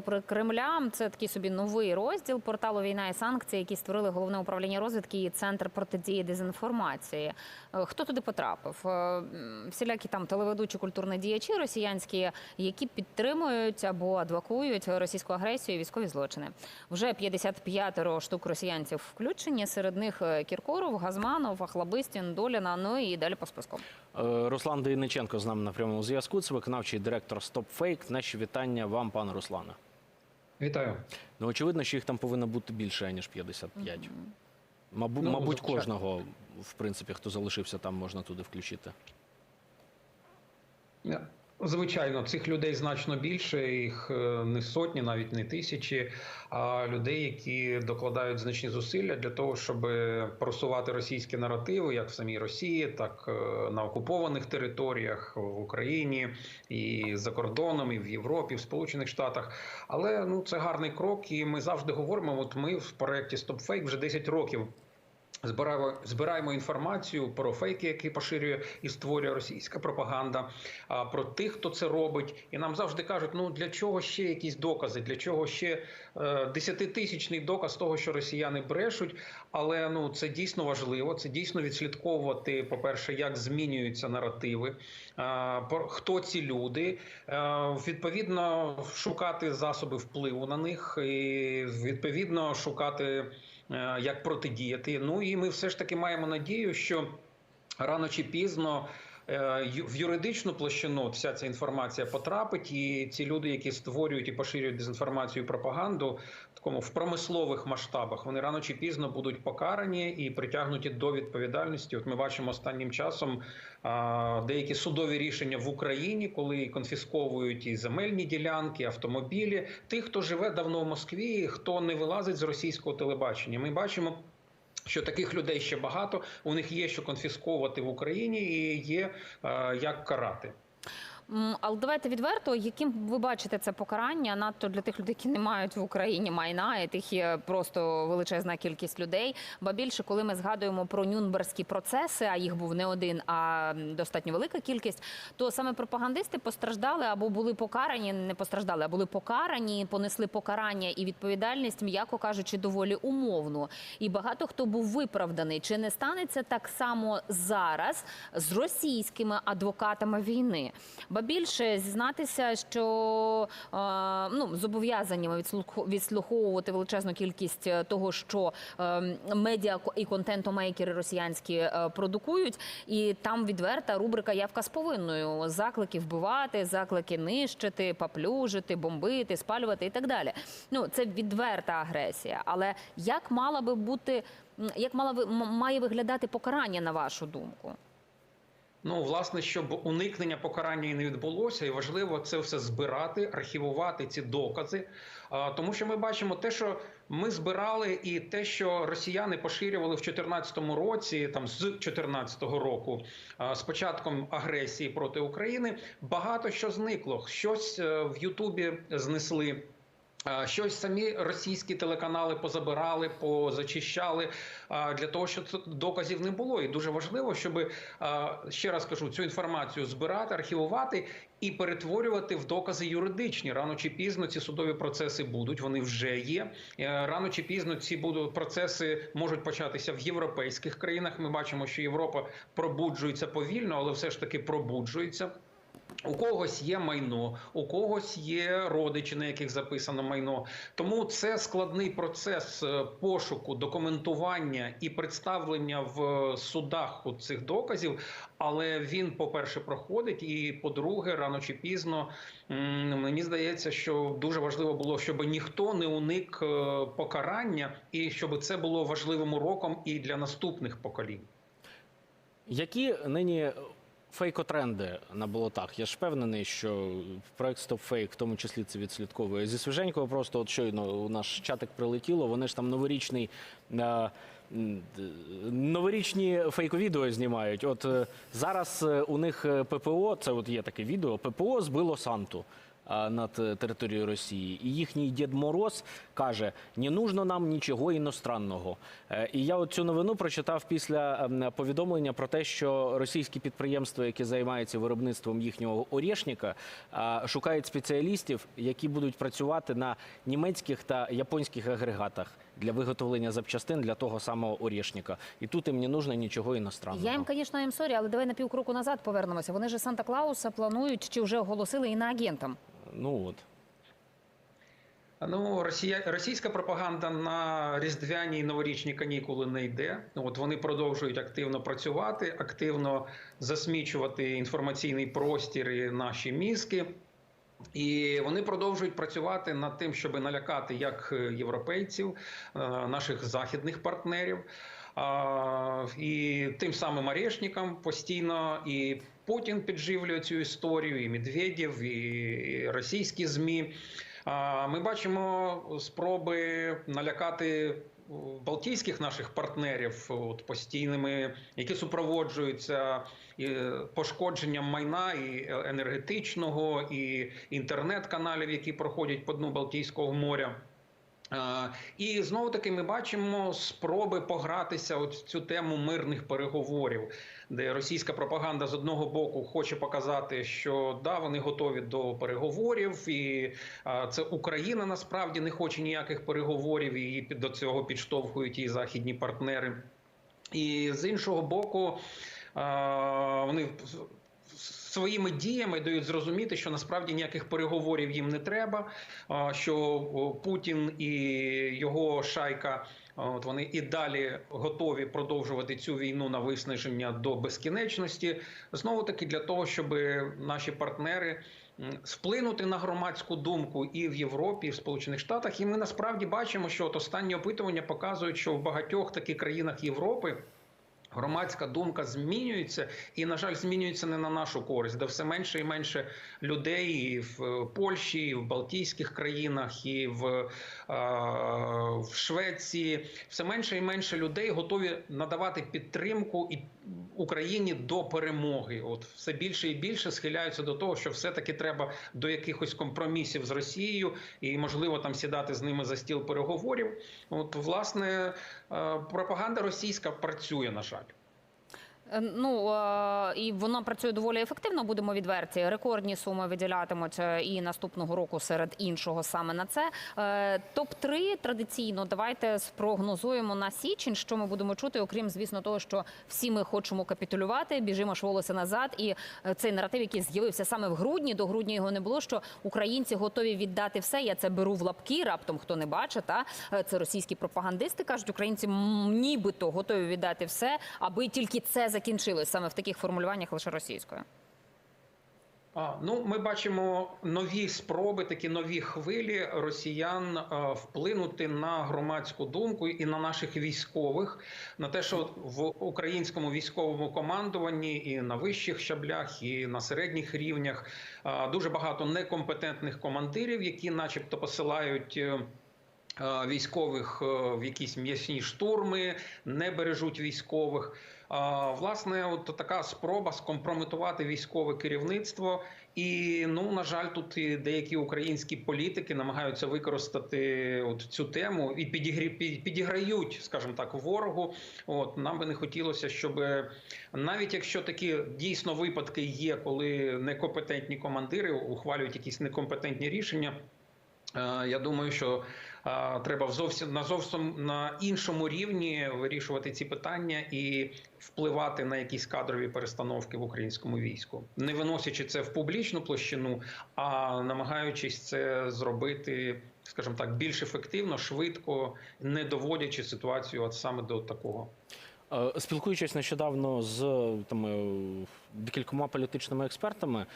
Про Кремля це такий собі новий розділ порталу Війна і санкції, який створили головне управління розвідки і центр протидії дезінформації. Е, Хто туди потрапив? Е, Всілякі там телеведучі культурні діячі росіянські, які підтримують або адвокують російську агресію і військові злочини. Вже 55 штук росіянців включені. Серед них е, Кіркоров, Газманов, Ахлабистін, Доліна. Ну і далі по списку. Руслан Дейниченко з нами на прямому зв'язку. Це виконавчий директор StopFake. Наші вітання вам, пане Руслане. Вітаю. Ну очевидно, що їх там повинно бути більше ніж 55. Мабу, Ну, мабуть, звичайно. кожного, в принципі, хто залишився там, можна туди включити. Е, Звичайно, цих людей значно більше, їх е, не сотні, навіть не тисячі, а людей, які докладають значні зусилля для того, щоб просувати російські наративи, як в самій Росії, так е, на окупованих територіях в Україні і за кордоном, і в Європі, в Сполучених Штатах. Але ну це гарний крок, і ми завжди говоримо. От ми в проєкті StopFake вже 10 років. Збираємо, збираємо інформацію про фейки, які поширює і створює російська пропаганда, а про тих, хто це робить. І нам завжди кажуть: ну для чого ще якісь докази, для чого ще е, десятитисячний доказ того, що росіяни брешуть. Але ну це дійсно важливо. Це дійсно відслідковувати, по-перше, як змінюються наративи, про- хто ці люди, е, відповідно шукати засоби впливу на них, і відповідно шукати як протидіяти. Ну і ми все ж таки маємо надію, що рано чи пізно. Е, В юридичну площину вся ця інформація потрапить, і ці люди, які створюють і поширюють дезінформацію і пропаганду такому в промислових масштабах, вони рано чи пізно будуть покарані і притягнуті до відповідальності. От ми бачимо останнім часом деякі судові рішення в Україні, коли конфісковують і земельні ділянки, автомобілі. Тих, хто живе давно в Москві, хто не вилазить з російського телебачення. Ми бачимо. Що таких людей ще багато, у них є що конфісковувати в Україні і є е, як карати. Але давайте відверто, яким ви бачите це покарання надто для тих людей, які не мають в Україні майна, і тих є просто величезна кількість людей. Ба більше, коли ми згадуємо про нюнберзькі процеси, а їх був не один, а достатньо велика кількість, то саме пропагандисти постраждали або були покарані, не постраждали, а були покарані, понесли покарання і відповідальність, м'яко кажучи, доволі умовну. І багато хто був виправданий. Чи не станеться так само зараз з російськими адвокатами війни? Ба більше зізнатися, що е, ну зобов'язані відслуховувати величезну кількість е, того, що е, медіа і контентомейкери росіянські продукують, і там відверта рубрика Явка з повинною заклики вбивати, заклики нищити, поплюжити, бомбити, спалювати і так далі. Ну це відверта агресія. Але як мала би бути, як мала має виглядати покарання на вашу думку? Ну, власне, щоб уникнення покарання і не відбулося, і важливо це все збирати, архівувати ці докази. Тому що ми бачимо те, що ми збирали, і те, що росіяни поширювали в 2014 році, там з 2014 року, з початком агресії проти України, багато що зникло. Щось е, в Ютубі знесли. Щось самі російські телеканали позабирали, позачищали для того, щоб доказів не було. І дуже важливо, щоб ще раз кажу, цю інформацію збирати, архівувати і перетворювати в докази юридичні. Рано чи пізно ці судові процеси будуть. Вони вже є. Е, Рано чи пізно ці будуть процеси можуть початися в європейських країнах. Ми бачимо, що Європа пробуджується повільно, але все ж таки пробуджується. У когось є майно, у когось є родичі, на яких записано майно. Тому це складний процес е, пошуку, документування і представлення в судах цих доказів. Але він, по-перше, проходить, і по-друге, рано чи пізно мені здається, що дуже важливо було, щоб ніхто не уник е, покарання, і щоб це було важливим уроком і для наступних поколінь. Які нині фейкотренди на болотах? Я ж впевнений, що проект StopFake в тому числі це відслідковує. Зі свіженького просто от щойно у наш чатик прилетіло, вони ж там новорічний. е, Новорічні фейковідео знімають. От е, зараз е, у них ППО, це от є таке відео, ППО збило Санту. А, над е, територією Росії. І їхній Дід Мороз каже: не нужно нам нічого іностранного. Е, І я цю новину прочитав після ем, повідомлення про те, що російські підприємства, які займаються виробництвом їхнього орєшника, шукають спеціалістів, які будуть працювати на німецьких та японських агрегатах для виготовлення запчастин для того самого орєшника. І тут їм не нужно нічого іностранного. Я їм, звісно, їм сорі, але давай на півкроку назад повернемося. Вони ж Санта Клауса планують чи вже оголосили і на агентам. Ну от. Ну, Росія, російська пропаганда на різдвяні і новорічні канікули не йде. От вони продовжують активно працювати, активно засмічувати інформаційний простір і наші мізки. І вони продовжують працювати над тим, щоб налякати як європейців, е, наших західних партнерів. І тим самим Орешникам постійно і Путін підживлює цю історію, і Медведєв, і російські ЗМІ. Ми бачимо спроби налякати балтійських наших партнерів от, постійними, які супроводжуються е, пошкодженням майна і енергетичного, і інтернет-каналів, які проходять по дну Балтійського моря. Е, І знову таки ми бачимо спроби погратися от цю тему мирних переговорів, де російська пропаганда з одного боку хоче показати, що да, вони готові до переговорів, і е, це Україна насправді не хоче ніяких переговорів, її до цього підштовхують і західні партнери. І з іншого боку, е, вони своїми діями дають зрозуміти, що насправді ніяких переговорів їм не треба. Що Путін і його шайка. От вони і далі готові продовжувати цю війну на виснаження до безкінечності. Знову таки для того, щоб наші партнери вплинути на громадську думку і в Європі, і в Сполучених Штатах. І ми насправді бачимо, що от останні опитування показують, що в багатьох таких країнах Європи. Громадська думка змінюється і, на жаль, змінюється не на нашу користь, де все менше і менше людей і в е, Польщі, і в Балтійських країнах, і в, е, в Швеції. Все менше і менше людей готові надавати підтримку і Україні до перемоги. От все більше і більше схиляються до того, що все-таки треба до якихось компромісів з Росією і, можливо, там сідати з ними за стіл переговорів. От, власне, е, пропаганда російська працює, на жаль. Е, Ну е, і вона працює доволі ефективно. Будемо відверті. Рекордні суми виділятимуть е, і наступного року серед іншого саме на це. Топ 3 традиційно. Давайте спрогнозуємо на січень, що ми будемо чути, окрім звісно, того, що всі ми хочемо капітулювати, біжимо ж волосся назад. І цей наратив, який з'явився саме в грудні, до грудня його не було. Що українці готові віддати все. Я це беру в лапки. Раптом хто не бачить. Та це російські пропагандисти кажуть, українці нібито готові віддати все, аби тільки це закінчилось саме в таких формулюваннях лише російською. Ну, ми бачимо нові спроби, такі нові хвилі росіян е, вплинути на громадську думку і на наших військових, на те, що в українському військовому командуванні і на вищих щаблях, і на середніх рівнях е, дуже багато некомпетентних командирів, які, начебто, посилають. Е, е, Військових е, в якісь м'ясні штурми не бережуть військових. А, Власне, от така спроба скомпрометувати військове керівництво. І ну на жаль, тут і деякі українські політики намагаються використати от цю тему і підігрі, під- підіграють, скажімо так, ворогу. От нам би не хотілося, щоб навіть якщо такі дійсно випадки є, коли некомпетентні командири ухвалюють якісь некомпетентні рішення. Е, Я думаю, що е, треба зовсім на зовсім на іншому рівні вирішувати ці питання і впливати на якісь кадрові перестановки в українському війську, не виносячи це в публічну площину, а намагаючись це зробити, скажімо так, більш ефективно, швидко, не доводячи ситуацію от саме до такого. Е, Спілкуючись нещодавно з там, декількома політичними експертами,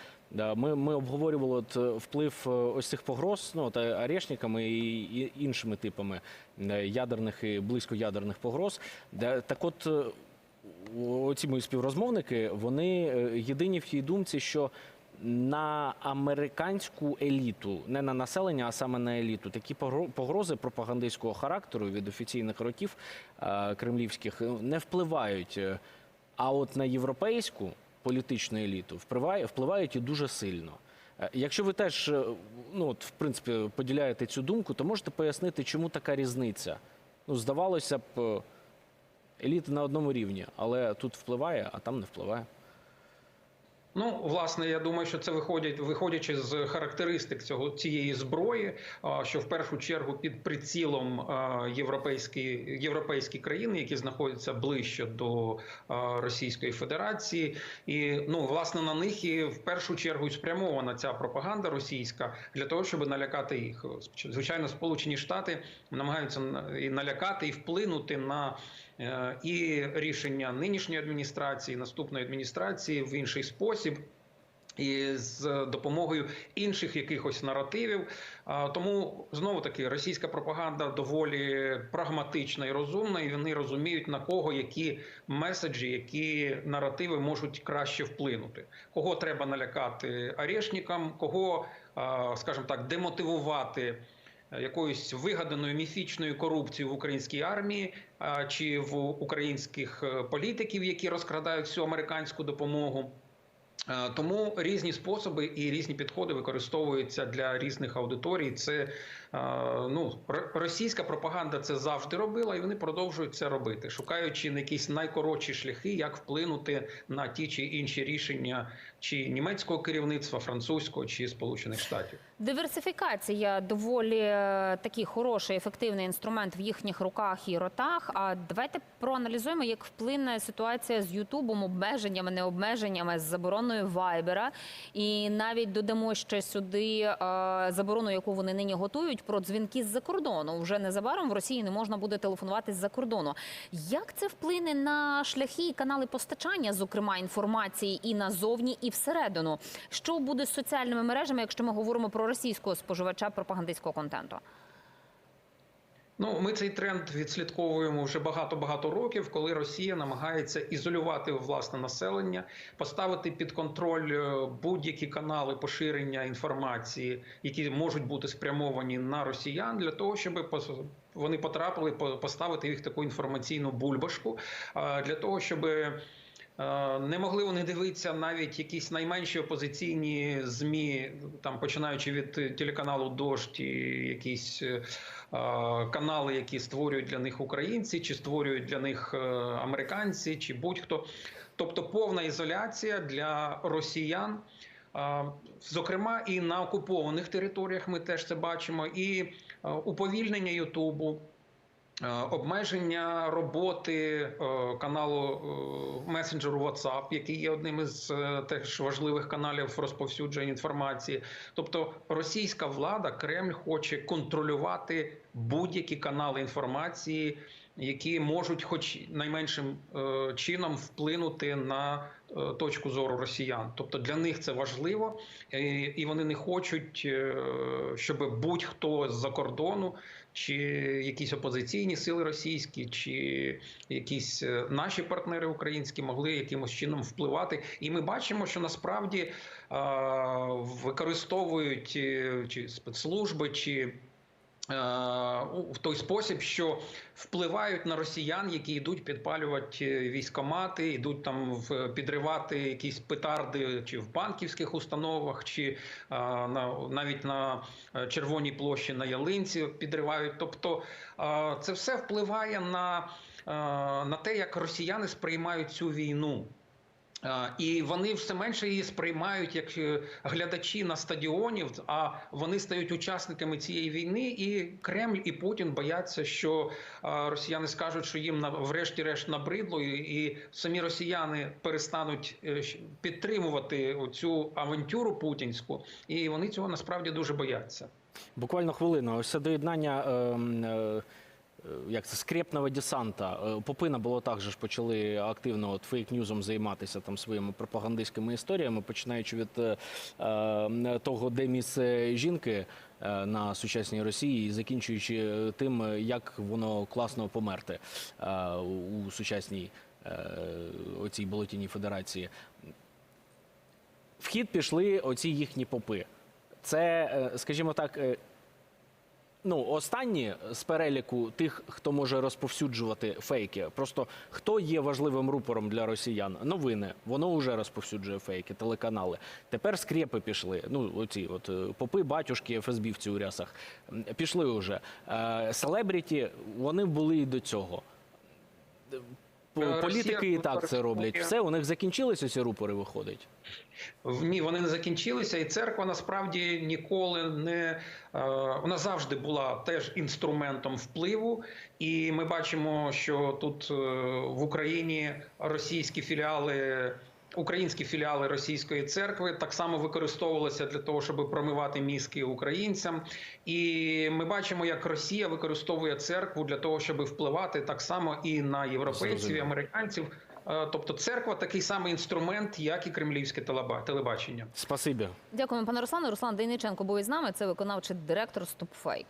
ми, ми обговорювали от, е, вплив е, ось цих погроз, ну, та орешниками і, іншими типами е, ядерних і близькоядерних погроз. Так от, е, оці мої співрозмовники, вони е, єдині в тій думці, що на американську еліту, не на населення, а саме на еліту, такі погро- погрози пропагандистського характеру від офіційних ротів е, кремлівських е, не впливають. Е, А от на європейську політичну еліту впливають і дуже сильно. Е, Якщо ви теж, е, ну от в принципі, поділяєте цю думку, то можете пояснити, чому така різниця? Ну, здавалося б, еліти еліта на одному рівні, але тут впливає, а там не впливає. Ну, власне, я думаю, що це виходять, виходячи з характеристик цього цієї зброї, що в першу чергу під прицілом європейські європейські країни, які знаходяться ближче до Російської Федерації, і ну власне на них і в першу чергу спрямована ця пропаганда російська для того, щоб налякати їх. Звичайно, Сполучені Штати намагаються на- і налякати і вплинути на і рішення нинішньої адміністрації, наступної адміністрації в інший спосіб. І з допомогою інших якихось наративів, тому знову таки російська пропаганда доволі прагматична і розумна, і вони розуміють на кого які меседжі, які наративи можуть краще вплинути. Кого треба налякати арешникам, кого, а, скажімо так, демотивувати е, якоюсь вигаданою міфічною корупцією в українській армії чи в українських е, політиків, які розкрадають всю американську допомогу. Е, Тому різні способи і різні підходи використовуються для різних аудиторій. Це е, ну російська пропаганда це завжди робила, і вони продовжують це робити, шукаючи на якісь найкоротші шляхи, як вплинути на ті чи інші рішення чи німецького керівництва, французького чи сполучених штатів. Диверсифікація доволі е, такий хороший, ефективний інструмент в їхніх руках і ротах. А давайте проаналізуємо, як вплине ситуація з Ютубом, обмеженнями, необмеженнями, з забороною Вайбера. І навіть додамо ще сюди е, заборону, яку вони нині готують, про дзвінки з-за кордону. Вже незабаром в Росії не можна буде телефонувати з-за кордону. Як це вплине на шляхи і канали постачання, зокрема інформації і назовні, і всередину? Що буде з соціальними мережами, якщо ми говоримо про російського споживача пропагандистського контенту? Ну, ми цей тренд відслідковуємо вже багато-багато років, коли Росія намагається ізолювати власне населення, поставити під контроль е, будь-які канали поширення інформації, які можуть бути спрямовані на росіян, для того, щоб вони потрапили по- поставити їх таку інформаційну бульбашку, для того, щоб не могли вони дивитися навіть якісь найменші опозиційні змі, там починаючи від телеканалу Дождь, і якісь е, канали, які створюють для них українці, чи створюють для них е, американці, чи будь-хто. Тобто повна ізоляція для росіян. Зокрема, і на окупованих територіях ми теж це бачимо, і е, уповільнення Ютубу, Е, обмеження роботи е, каналу е, месенджеру WhatsApp, який є одним із е, теж важливих каналів розповсюдження інформації. Тобто російська влада Кремль хоче контролювати будь-які канали інформації, які можуть, хоч найменшим е, чином, вплинути на е, точку зору росіян. Тобто для них це важливо, е, і вони не хочуть, е, щоб будь-хто з-за кордону чи якісь опозиційні сили російські, чи якісь е, наші партнери українські могли якимось чином впливати. І ми бачимо, що насправді використовують е, чи спецслужби, чи в той спосіб, що впливають на росіян, які йдуть підпалювати е, військомати, йдуть там підривати якісь петарди чи в банківських установах, чи е, на навіть на е, червоній площі на ялинці підривають. Тобто е, це все впливає на, е, на те, як росіяни сприймають цю війну. І вони все менше її сприймають як е, глядачі на стадіоні, а вони стають учасниками цієї війни. І Кремль і Путін бояться, що росіяни скажуть, що їм врешті-решт набридло, і, самі росіяни перестануть е, підтримувати цю авантюру путінську, і вони цього насправді дуже бояться. Буквально хвилину. Ось це доєднання. е, е, е, Як це скрепного десанта. Е, Попи на болотах же ж почали активно от фейк-ньюзом займатися там своїми пропагандистськими історіями, починаючи від е, е, того, де місце жінки е, на сучасній Росії, і закінчуючи е, тим, е, як воно класно померти е, у сучасній е, оцій болотіній федерації. В хід пішли оці їхні попи. Це, е, скажімо так, е, ну останні з переліку тих, хто може розповсюджувати фейки. Просто хто є важливим рупором для росіян? Новини. Воно вже розповсюджує фейки, телеканали. Тепер скрепи пішли. Ну, оці от е, попи, батюшки, ФСБівці у рясах пішли вже. Е, Селебріті вони були і до цього. По- Е, Політики і так це роблять. Все, у них закінчилися ці рупори, виходить. В- Ні, вони не закінчилися, і церква насправді ніколи не е, вона завжди була теж інструментом впливу. І ми бачимо, що тут е, в Україні російські філіали. Українські філіали російської церкви так само використовувалися для того, щоб промивати мізки українцям, і ми бачимо, як Росія використовує церкву для того, щоб впливати так само і на європейців, і американців. Е, Тобто, церква такий самий інструмент, як і кремлівське телеба- телебачення. Спасибі. Дякуємо, пане Руслане. Руслан Дейниченко був із нами. Це виконавчий директор StopFake.